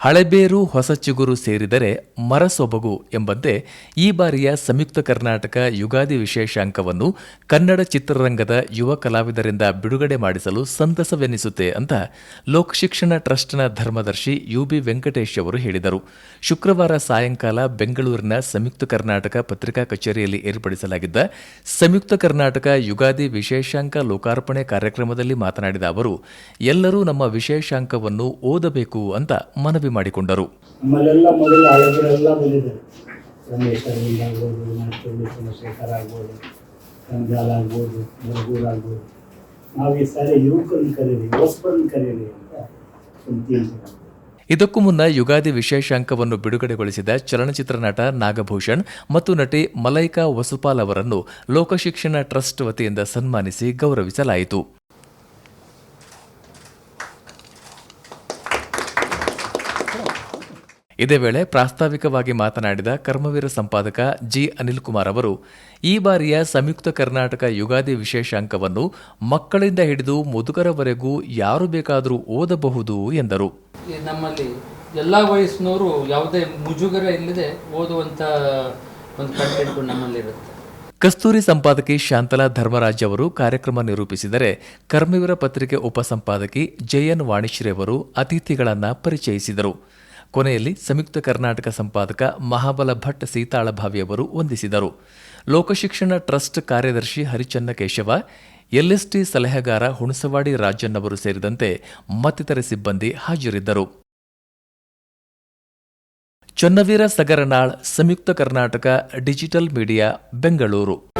ಹಳೆಬೇರು ಹೊಸ ಚಿಗುರು ಸೇರಿದರೆ ಮರಸೊಬಗು ಎಂಬಂತೆ ಈ ಬಾರಿಯ ಸಂಯುಕ್ತ ಕರ್ನಾಟಕ ಯುಗಾದಿ ವಿಶೇಷಾಂಕವನ್ನು ಕನ್ನಡ ಚಿತ್ರರಂಗದ ಯುವ ಕಲಾವಿದರಿಂದ ಬಿಡುಗಡೆ ಮಾಡಿಸಲು ಸಂತಸವೆನಿಸುತ್ತೆ ಅಂತ ಲೋಕಶಿಕ್ಷಣ ಟ್ರಸ್ಟ್ನ ಧರ್ಮದರ್ಶಿ ಯುಬಿ ವೆಂಕಟೇಶ್ ಅವರು ಹೇಳಿದರು. ಶುಕ್ರವಾರ ಸಾಯಂಕಾಲ ಬೆಂಗಳೂರಿನ ಸಂಯುಕ್ತ ಕರ್ನಾಟಕ ಪತ್ರಿಕಾ ಕಚೇರಿಯಲ್ಲಿ ಏರ್ಪಡಿಸಲಾಗಿದ್ದ ಸಂಯುಕ್ತ ಕರ್ನಾಟಕ ಯುಗಾದಿ ವಿಶೇಷಾಂಕ ಲೋಕಾರ್ಪಣೆ ಕಾರ್ಯಕ್ರಮದಲ್ಲಿ ಮಾತನಾಡಿದ ಅವರು, ಎಲ್ಲರೂ ನಮ್ಮ ವಿಶೇಷಾಂಕವನ್ನು ಓದಬೇಕು ಅಂತ ಮನವಿ ಮಾಡಿಕೊಂಡರು. ನಮ್ಮಲ್ಲೆಲ್ಲ ಮೊದಲು ಹಳೆಗಳೆಲ್ಲ ಬಂದಿದ್ದಾರೆ. ರಮೇಶ್ ಅರವಿಂದ್ ಆಗ್ಬೋದು ನಾಟ್ಯಳ್ಳಿ ಚಂದ್ರಶೇಖರ್ ಆಗ್ಬೋದು ರಂಜಾಲ್ ಆಗ್ಬೋದು ಮುರುಗೂರ್ ಆಗ್ಬೋದು ನಾವು ಈ ಸಾರಿ ಯುವಕರನ್ನ ಕರೀರಿ ಹೊಸಬರನ್ನ ಕರೀರಿ ಅಂತ ಒಂದು ಇದಕ್ಕೂ ಮುನ್ನ ಯುಗಾದಿ ವಿಶೇಷಾಂಕವನ್ನು ಬಿಡುಗಡೆಗೊಳಿಸಿದ ಚಲನಚಿತ್ರ ನಟ ನಾಗಭೂಷಣ್ ಮತ್ತು ನಟಿ ಮಲೈಕಾ ವಸುಪಾಲ್ ಅವರನ್ನು ಲೋಕಶಿಕ್ಷಣ ಟ್ರಸ್ಟ್ ವತಿಯಿಂದ ಸನ್ಮಾನಿಸಿ ಗೌರವಿಸಲಾಯಿತು. ಇದೇ ವೇಳೆ ಪ್ರಾಸ್ತಾವಿಕವಾಗಿ ಮಾತನಾಡಿದ ಕರ್ಮವೀರ ಸಂಪಾದಕ ಜಿ ಅನಿಲ್ ಕುಮಾರ್ ಅವರು ಈ ಬಾರಿಯ ಸಂಯುಕ್ತ ಕರ್ನಾಟಕ ಯುಗಾದಿ ವಿಶೇಷಾಂಕವನ್ನು ಮಕ್ಕಳಿಂದ ಹಿಡಿದು ಮುದುಕರವರೆಗೂ ಯಾರು ಬೇಕಾದರೂ ಓದಬಹುದು ಎಂದರು. ನಮ್ಮಲ್ಲಿ ಎಲ್ಲ ವಯಸ್ಸಿನವರು ಯಾವುದೇ ಮುಜುಗರ ಇಲ್ಲದೆ ಓದುವಂತ ಒಂದು ಕಂಟೆಂಟು ನಮ್ಮಲ್ಲಿರುತ್ತೆ. ಕಸ್ತೂರಿ ಸಂಪಾದಕಿ ಶಾಂತಲಾ ಧರ್ಮರಾಜ್ ಅವರು ಕಾರ್ಯಕ್ರಮ ನಿರೂಪಿಸಿದರೆ ಕರ್ಮವೀರ ಪತ್ರಿಕೆ ಉಪಸಂಪಾದಕಿ ಜೆಎನ್ ವಾಣಿಶ್ರೀ ಅವರು ಅತಿಥಿಗಳನ್ನು ಪರಿಚಯಿಸಿದರು. ಕೊನೆಯಲ್ಲಿ ಸಂಯುಕ್ತ ಕರ್ನಾಟಕ ಸಂಪಾದಕ ಮಹಾಬಲ ಭಟ್ ಸೀತಾಳಭಾವಿಯವರು ವಂದಿಸಿದರು. ಲೋಕಶಿಕ್ಷಣ ಟ್ರಸ್ಟ್ ಕಾರ್ಯದರ್ಶಿ ಹರಿಚನ್ನ ಕೇಶವ ಎಲ್ಎಸ್ಟಿ ಸಲಹೆಗಾರ ಹುಣಸವಾಡಿ ರಾಜನ್ನವರು ಸೇರಿದಂತೆ ಮತ್ತಿತರ ಸಿಬ್ಬಂದಿ ಹಾಜರಿದ್ದರು. Channaveera Sagaranal, Samyukta Karnataka digital media, Bengaluru.